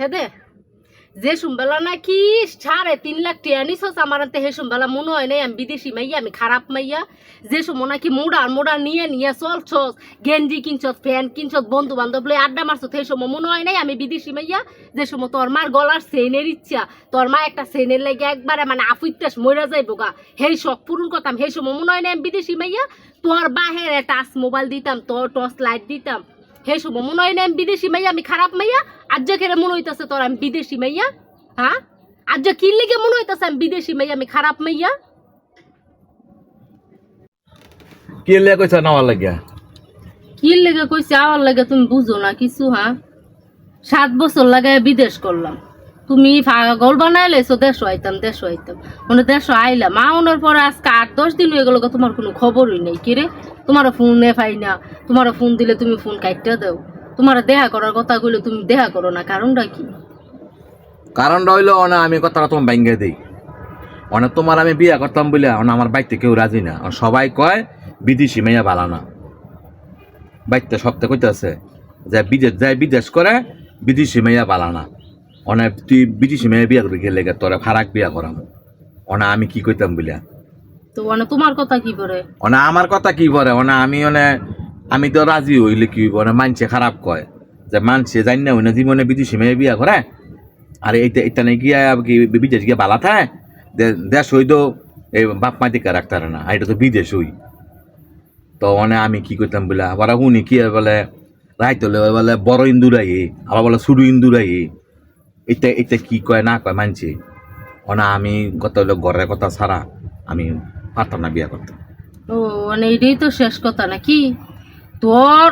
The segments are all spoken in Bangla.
হেদে যে সুমবেলা নাকি সাড়ে তিন লাখ টিয়া নিছস, আমার হাতে হে সুমবেলা মনে হয় নাই, আমি বিদেশি মাইয়া, আমি খারাপ মাইয়া। যে সময় নাকি মোড়ার মোড়ার নিয়ে নিয়ে চলছস, গেঞ্জি কিনছস ফ্যান কিনছস বন্ধু বান্ধব লই আড্ডা মারছস, সেই সময় মনে হয় নাই আমি বিদেশি মাইয়া। যে সময় তোর মার গলার সেনের ইচ্ছা, তোর মা একটা সেনের লেগে একবারে মানে আফুইতাস মরে যাইব গা। হেই শখ পূরণ করতাম, সেই সময় মনে হয় নাই আমি বিদেশি মাইয়া। তোর বাহের টাচ মোবাইল দিতাম, তোর টর্চ লাইট দিতাম হে শুভ মনে হয় না আমি বিদেশি মাইয়া আমি খারাপ মাইয়া? আজ খেলে মনে হইতেছে তোর আমি বিদেশি মাইয়া? হ্যাঁ আজ কি লিগে মনে হইতেছে আমি বিদেশি মাইয়া আমি খারাপ মাইয়া? কি লেগে কইছ নাওয়ার লাগিয়া কি লেগে কইছে আমার লাগে তুমি বুঝো না কিছু হ্যাঁ সাত বছর লাগায় বিদেশ করলাম। তুমি পাগল বানাই লেছো দেশো আইতাম দেশো আইতাম। মানে দেশ আইলাম ওনার পরে আজকে আট, দশ দিন হয়ে গেল তোমার কোনো খবরই নেই। কিরে তোমার ফোনে পাই না। তোমার ফোন দিলে তুমি ফোন কাটতে দাও। তোমার দেখা করার কথা কইলে তুমি দেখা করো না। কারণটা কি? কারণটা হইল না আমি কথাটা তোমার ব্যাঙ্গে দিই। অনেক তোমার আমি বিয়া করতাম বলে আমার বাইতে কেউ রাজি না। সবাই কয়, বিদেশি মেয়া বালা না। বাইতে সপ্তাহে কইতেছে যে বিদেশ যায় বিদেশ করে বিদেশি মেয়া বালা না। অনেক তুই বিদেশি মেয়ে বিয়া করবি গেলে তোরা ফারাক বিয়া করাম। অনা আমি কি কইতাম বলে তো মানে তোমার কথা কি করে? অনা আমার কথা কি বলে অনা আমি অনে আমি তো রাজি হইলে কি হইব? মানছে খারাপ কয়। যে মানছে জানি না হই না জীবনে বিদেশি মেয়ে বিয়া করে। আর এইটা এটা নাকি কি বিদেশ গিয়া বালা থাকে দে- দেশ হই তো এই বাপ মা দিকে রাখতে না আর এটা তো বিদেশ হই। তো অনে আমি কি করতাম বলে আবার উনি কি হয় বলে রাইত হলে বলে বড় ইন্দুর আই আবার বলে শুরু ইন্দুর আই এটা এটা কি কয়, না কয়, মানছে। অনা, আমি কত হলো ঘরের কথা ছাড়া আমি পারতাম না বিয়া করতে। ও মানে এটাই তো শেষ কথা নাকি? তোর,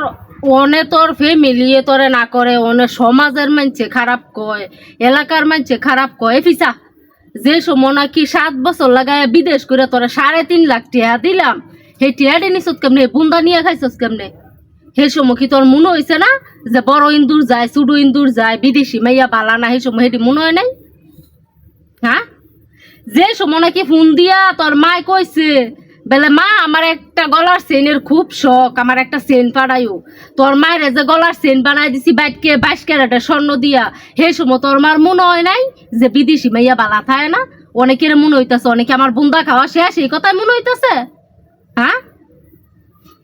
অনে তোর ফ্যামিলিয়ে তোরে না করে, অনে সমাজের মানছে খারাপ কয়, এলাকার মানছে খারাপ কয়। ফিসা, যে সময় নাকি সাত বছর লাগায় বিদেশ করে তোরা সাড়ে তিন লাখ টিয়া দিলাম, সেই টিয়া ডেনিস কেমনে বুন্দা নিয়ে খাইছস কেমনে? সেই সময় কি তোর মনে হয়েছে না যে বড় ইন্দুর যায়, চুডু ইন্দুর যায়, বিদেশি মাইয়া বালা না, সেই সময় সেটি মনে হয় নাই? হ্যাঁ? যে সময় নাকি ফোন দিয়া তোর মায় কইছে, বেলে মা, আমার একটা গলার চেনের খুব শখ, আমার একটা চেন পাড়াইও। তোর মায়ের যে গলার চেন বানাই দিছি বাইটকে বাইশ ক্যারেটে স্বর্ণ দিয়া হে সময় তোর মার মনে হয় নাই যে বিদেশি মাইয়া বালা থাকে না? অনেকের মনে হইতাছে, অনেকে আমার বুন্দা খাওয়া শেষ, এই কথাই মনে হইতাছে? হ্যাঁ?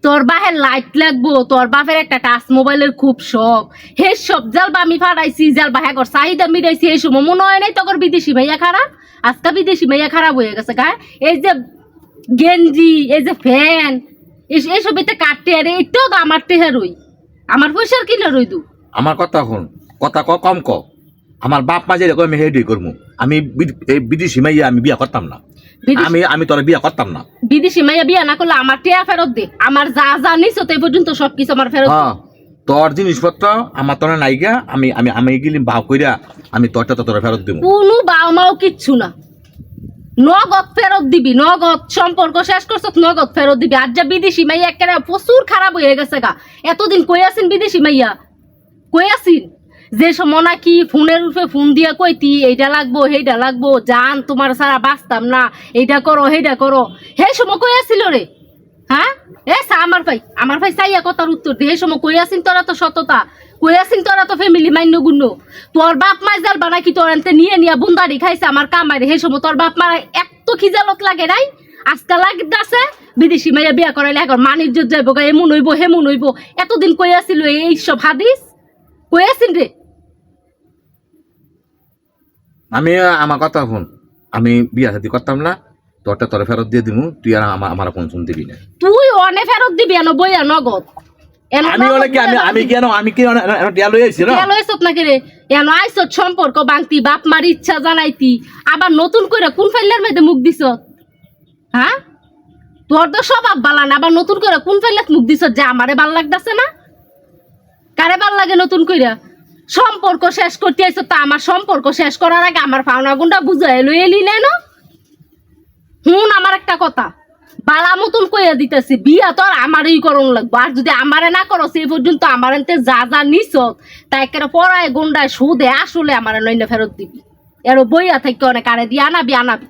তোর বাহের লাইট লাগবো, তোর বাপের একটা টাচ মোবাইলের খুব শখ। হে সব জাল বা আমি ফাটাইছি, জালবা হ্যাঁ কর, চাহিদা মিটাইছি এই সময়। মনে হয় নাই তোর বিদেশি ভাইয়া খারাপ? আজকে বিদেশি ভাইয়া খারাপ হয়ে গেছে, গায়ে। এই যে গেঞ্জি, এই যে ফ্যান এইসব এতে কাটতে আরে এটাও তো আমার টেহে রই। আমার পয়সার কিনে রই দু আমার কথা শুন, কথা ক কম ক। আমার বাপ মা আমি হেডি করব আমি এই বিদেশি মাইয়া আমি বিয়া করতাম না। আমি আমি তোর বিয়া করতাম না। বিদেশি মাইয়া বিয়া না করলে আমার টেয়া ফেরত দে। আমার যা যা নিছ তো পর্যন্ত সবকিছু আমার ফেরত। হ্যাঁ তোর জিনিসপত্র আমার তোর নাইগা আমি আমি আমি গেলি ভাও কইরা আমি তোরটা তো তোর ফেরত দিব কোনো বাবা মাও কিচ্ছু না। নগদ ফেরত দিবি নগদ সম্পর্ক শেষ করছ নগদ ফেরত দিবি। আর যা বিদেশি মাইয়া একেবারে প্রচুর খারাপ হয়ে গেছে গা। এতদিন কই আছেন বিদেশি মাইয়া? কই আছেন? যে সময় নাকি ফোনের রূপে ফোন দিয়া কইতি এইটা লাগবো সেইটা লাগবো, জান তোমার সারা বাঁচতাম না এইটা করো সেইটা করো। সেই সময় কই আসিল রে? হ্যাঁ? এ আমার ভাই আমার ভাই চাইয়া কথার উত্তর দে। এই সময় কই আসিন তোরা তো সততা? কই আসিন তোরা তো ফ্যামিলি মান্য গুণ্য তোর বাপ মাই জাল বানা কি তোর আনতে নিয়ে নিয়ে বুন্দারি খাইছে আমার কামাই সেই সময় তোর বাপ মার এত খিজালত লাগে নাই? আজকাল আছে বিদেশি মাইয়া বিয়া করাইলে এখন মানিজ্য যাইব এমন হইব, হেমন হইব। এতদিন কই আসিল এই সব হাদিস? কই আসিন রে? আমি আমার কথা শুন। আমি বিয়া শাদি করতাম না তোরটা তোর ফেরত দিয়ে দিব তুই আর আমার আমার কোন শুন দিবি না। তুই অনে ফেরত দিবি এনো বইয়া নগদ। এনো আমি নগদ অনেকে আমি আমি কেন আমি কি টিয়া লই আইছি না? গেল এসত নাকি রে? এনো আইসত সম্পর্ক বাংতি বাপ মার ইচ্ছা জানাইতি। আবার নতুন করে কোন ফাইলের মধ্যে মুখ দিছ হ্যাঁ? তোর তো স্বভাব বালা না আবার নতুন করে কোন ফাইলের মুখ দিছ যে আমারে ভালো লাগতেছে না? কারে ভালো লাগে নতুন কইরা? সম্পর্ক শেষ করতে আইসো তা আমার সম্পর্ক শেষ করার আগে আমার পাওনা গুন্ডা লই এলি না না? হুন, আমার একটা কথা। বালা মতন কইয়া দিতেছি, বিয়া তো আর আমারই করণ লাগবো। আর যদি আমারে না করো, সেই পর্যন্ত আমার এনতে যা যা নিছ, তা একেবারে পড়ায় গুন্ডায় সুদে আসলে আমার নইলে ফেরত দিবি। এর বইয়া থেকে অনেক আরে দিয়ে আনাবি আনাবি।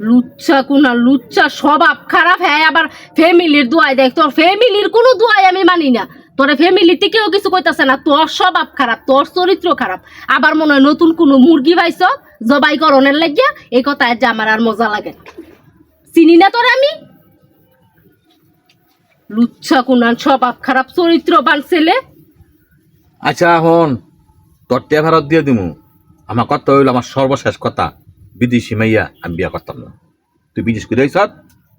লুচ্ছা কুনা, লুচ্ছা স্বভাব খারাপ। হ্যাঁ আবার ফ্যামিলির দোয়াই দেখ, তোর ফ্যামিলির কোনো দোয়াই আমি মানি না। তোর ফ্যামিলিতে কেউ কিছু কইতাছে না, তোর স্বভাব খারাপ, তোর চরিত্র খারাপ। আবার মনে হয় নতুন কোনো মুরগি পাইছ, জবাই করণের লাগিয়া, এই কথা যে আমার আর মজা লাগে চিনি না তোর আমি? লুচ্ছা কুনান, স্বভাব খারাপ, চরিত্রবান ছেলে। আচ্ছা এখন তোর টিয়া ফেরত দিয়ে দিমু। আমার কথা হইল আমার সর্বশেষ কথা, বিদেশি মাইয়া আমি বিয়া করতাম না। তুই বিদেশ করে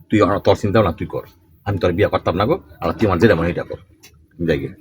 তুই তোর চিন্তা না তুই কর। আমি তোর বিয়া করতাম না গো আর তুই আমার যেটা মনে এটা কর। যাই গিয়ে